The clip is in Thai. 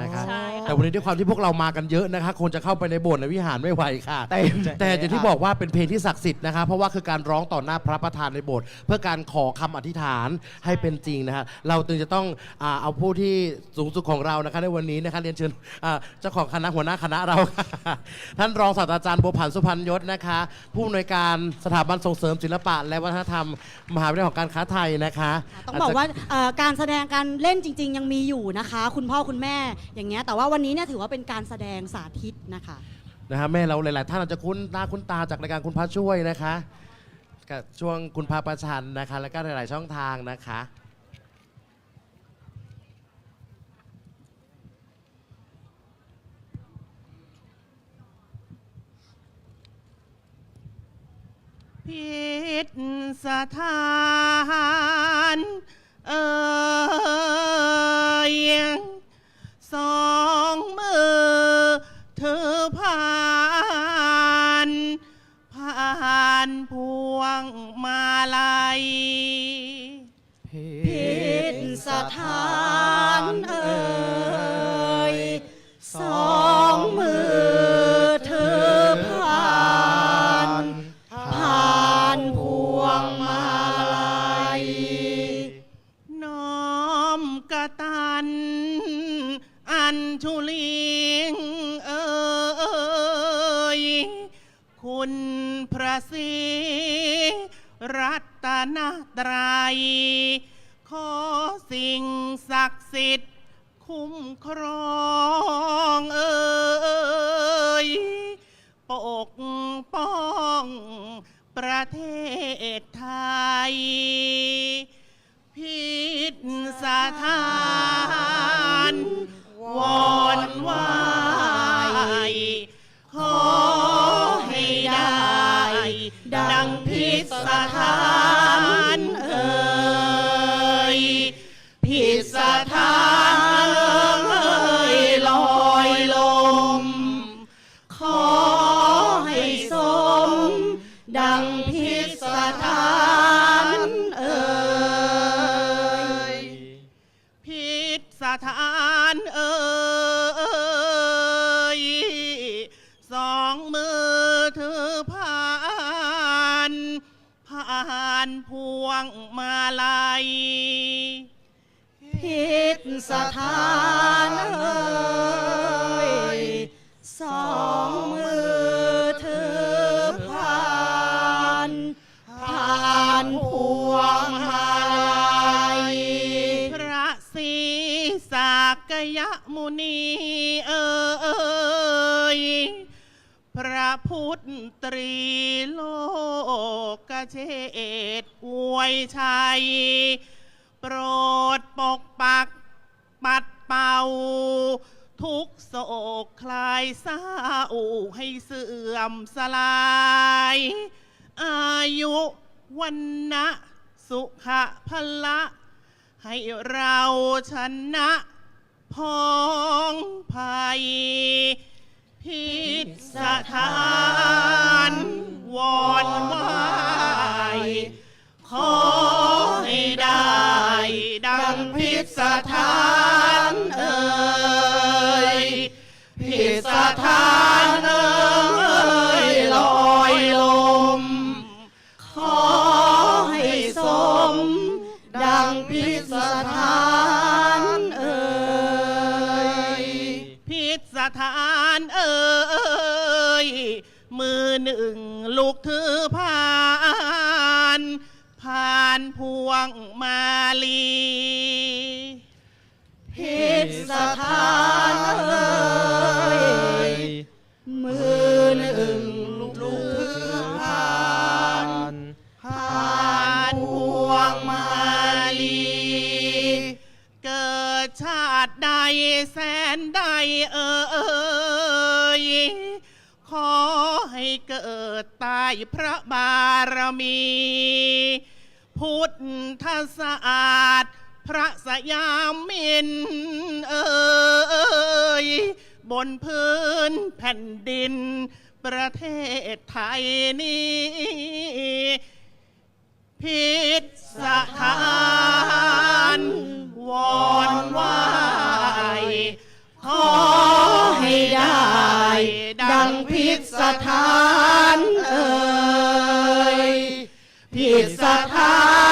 นะครับ ใแต่วันนี้ด้วยความที่พวกเรามากันเยอะนะคะคงจะเข้าไปในโบสถ์ในวิหารไม่ไหวค่ะ เต็มแต่อย่างที่บอกว่าเป็นเพลงที่ศักดิ์สิทธิ์นะคะเพราะว่าคือการร้องต่อหน้าพระประธานในโบสถ์เพื่อการขอคำอธิษฐานให้เป็นจริงนะฮะเราจึงจะต้องอ่าเอาผู้ที่สูงสุดของเรานะคะในวันนี้นะคะเรียนเชิญอ่าเจ้าของคณะหัวหน้าคณะเราค่ะท่านรองศาสตราจารย์บัวผันสุพรรณยศนะคะ ผู้อำนวยการสถาบันส่งเสริมศิลปะ และวัฒนธรรม มหาวิทยาลัยของการค้าไทยนะคะต้องบอกว่าเอ่อการแสดงการเล่นจริง ๆ ยังมีอยู่นะคะ คุณพ่อคุณแม่อย่างเงี้ยแต่ว่าวันนี้เนี่ยถือว่าเป็นการแสดงสาธิตนะคะ นะฮะแม่เราหลาย ๆ ท่านอาจจะคุ้นหน้าคุ้นตาจากรายการคุณพระช่วยนะคะกับช่วงคุณพระประชันนะคะ แล้วก็หลาย ๆ ช่องทางนะคะ พิษสถาน เอ่ย ษสถานเอ่ยสองมือถือผ่านผ่านพวงมาลัยน้อมกระตัน อัญชุลิงเอ่ยคุณพระศรีรัตนตรัย ขอสิ่งศักดิ์สิทธิ์คุ้มครอง สถานเอ่ยสองมือถือผ่านผ่านพวงมาลัยพิษสถานเอ่ยสองมือถือผ่านผ่านพวงมาลัยพระศรี สากยมุนีเอ่ยพระพุทธตรีโลกเชษอวยชัย โปรดปกปักปัดเป่า ทุกโศกคลายเศร้าให้เสื่อมสลาย อายุวันนะสุขะพละ ให้เราชนะพ้องภัย พิษสถานวอนไหวายขอให้ได้ ดังพิษสถานเอ่ยพิษสถานเอ่ย สถานเอ่ยมือหนึ่งลูกถือผ่านผ่านพวงมาลีพิษสถานเอ่ยมือหนึ่งลูกถือผ่านผ่านพวงมาลี เกิดชาติใดแสนใดเอ่ ยขอให้เกิดใต้พระบารมี พุทธศาสตร์พระสยามมินเอ่ยบนพื้นแผ่นดิน ประเทศไทยนี้ิดสถานเอ่ยผิดสถาน